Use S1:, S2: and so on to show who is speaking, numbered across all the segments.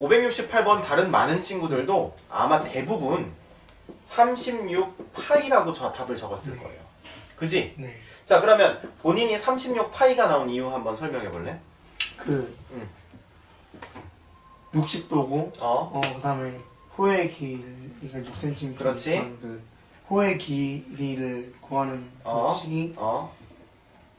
S1: 568번 다른 많은 친구들도 아마 대부분 36파이라고 저 답을 적었을
S2: 네.
S1: 거예요. 그지?
S2: 네.
S1: 자 그러면 본인이 36파이가 나온 이유 한번 설명해 볼래?
S2: 그
S1: 응.
S2: 60도고
S1: 어?
S2: 어 그다음에 호의 길이가 6cm
S1: 그렇지.
S2: 그 호의 길이를 구하는
S1: 어?
S2: 그 식이
S1: 어?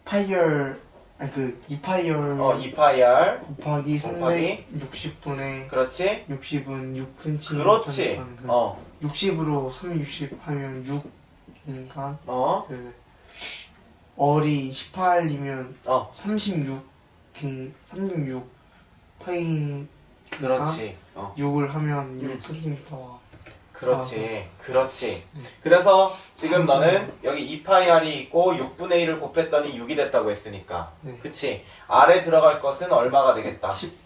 S2: 파이얼 아니 그 2파이얼
S1: 어 2파이R
S2: 곱하기
S1: 곱하기
S2: 360분의
S1: 그렇지?
S2: 60은 6cm
S1: 그렇지. 어?
S2: 60으로 360 하면 6이니까
S1: 어?
S2: 그 얼이 18이면
S1: 어?
S2: 36 그, 36 파이
S1: 그렇지. 어?
S2: 6을 하면
S1: 음.
S2: 6cm와
S1: 그렇지. 그렇지.
S2: 네.
S1: 그래서 지금. 너는 여기 2파이R이 있고 6분의 1을 곱했더니 6이 됐다고 했으니까.
S2: 네.
S1: 그치? 아래 들어갈 것은 얼마가 되겠다?
S2: 10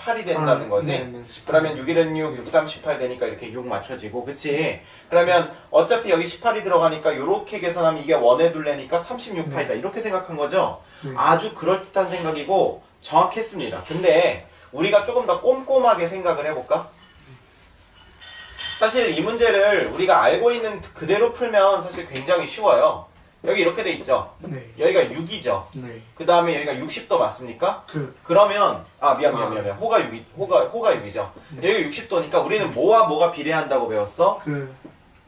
S1: 18이 된다는
S2: 아,
S1: 거지?
S2: 네, 네, 18.
S1: 그러면 6일은 6, 6, 3, 18 되니까 이렇게 6 맞춰지고, 그치? 그러면 어차피 여기 18이 들어가니까 이렇게 계산하면 이게 원에 둘래니까 36파이다. 이렇게 생각한 거죠?
S2: 네.
S1: 아주 그럴듯한 생각이고 정확했습니다. 근데 우리가 조금 더 꼼꼼하게 생각을 해볼까? 사실 이 문제를 우리가 알고 있는 그대로 풀면 사실 굉장히 쉬워요. 여기 이렇게 돼 있죠?
S2: 네.
S1: 여기가 6이죠?
S2: 네.
S1: 그 다음에 여기가 60도 맞습니까?
S2: 그
S1: 그러면 아 미안 미안
S2: 아.
S1: 미안 미안 호가 6이 호가 호가 6이죠. 여기 60도니까 우리는 뭐와 뭐가 비례한다고 배웠어?
S2: 그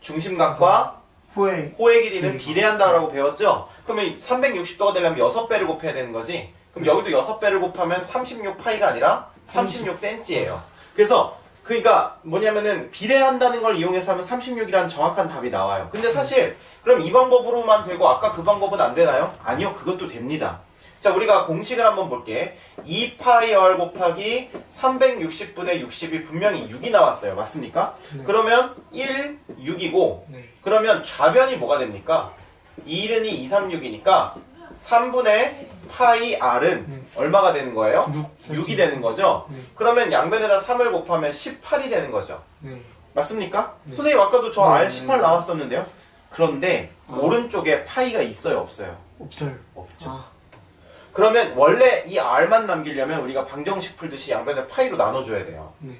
S1: 중심각과
S2: 후에
S1: 호의 길이는
S2: 네.
S1: 비례한다라고 배웠죠? 그러면 360도가 되려면 6배를 곱해야 되는 거지? 그럼 여기도 6배를 곱하면 36파이가 아니라 36cm예요. 그래서 그러니까 뭐냐면은 비례한다는 걸 이용해서 하면 36이라는 정확한 답이 나와요. 근데 사실 그럼 이 방법으로만 되고 아까 그 방법은 안 되나요? 아니요. 그것도 됩니다. 자, 우리가 공식을 한번 볼게. 2파이 r 곱하기 360분의 60이 분명히 6이 나왔어요. 맞습니까?
S2: 네.
S1: 그러면 1, 6이고
S2: 네.
S1: 그러면 좌변이 뭐가 됩니까? 2는 2, 3, 6이니까 3분의 파이 r은
S2: 네.
S1: 얼마가 되는 거예요?
S2: 6
S1: 6이 되는 거죠?
S2: 네.
S1: 그러면 양변에다 3을 곱하면 18이 되는 거죠.
S2: 네.
S1: 맞습니까?
S2: 네.
S1: 선생님 아까도 저
S2: 네,
S1: R
S2: 네,
S1: 18
S2: 네.
S1: 나왔었는데요. 그런데
S2: 아.
S1: 오른쪽에 파이가 있어요, 없어요?
S2: 없어요.
S1: 없죠.
S2: 아,
S1: 그러면 원래 이 R만 남기려면 우리가 방정식 풀듯이 양변을 파이로 나눠줘야 돼요.
S2: 네.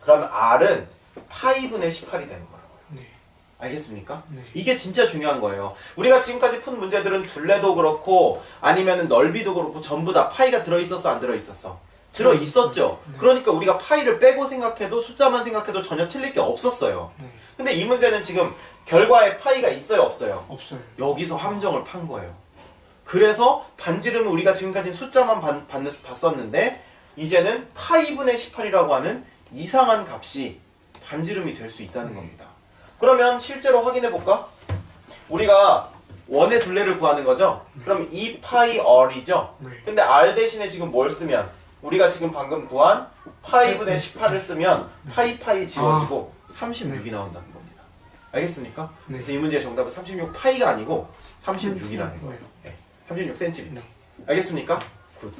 S1: 그러면 R은 파이분의 18이 되는 거예요.
S2: 네.
S1: 알겠습니까?
S2: 네.
S1: 이게 진짜 중요한 거예요. 우리가 지금까지 푼 문제들은 둘레도 그렇고 아니면 넓이도 그렇고 전부 다 파이가 들어있었어 안 들어있었어? 들어있었죠.
S2: 네.
S1: 그러니까 우리가 파이를 빼고 생각해도 숫자만 생각해도 전혀 틀릴 게 없었어요.
S2: 네.
S1: 근데 이 문제는 지금 결과에 파이가 있어요 없어요?
S2: 없어요.
S1: 여기서 함정을 판 거예요. 그래서 반지름은 우리가 지금까지 숫자만 봤, 봤- 봤었는데 이제는 파이분의 18이라고 하는 이상한 값이 반지름이 될 수 있다는 겁니다. 그러면 실제로 확인해 볼까? 우리가 원의 둘레를 구하는 거죠? 그럼 2파이 r이죠?
S2: 네.
S1: 근데 r 대신에 지금 뭘 쓰면 우리가 지금 방금 구한 파이분의 18을 쓰면 파이 파이 지워지고 36이 나온다는 겁니다. 알겠습니까?
S2: 네.
S1: 그래서 이 문제의 정답은 36 파이가 아니고 36이라는 거예요. 36cm입니다.
S2: 네.
S1: 알겠습니까? 굿.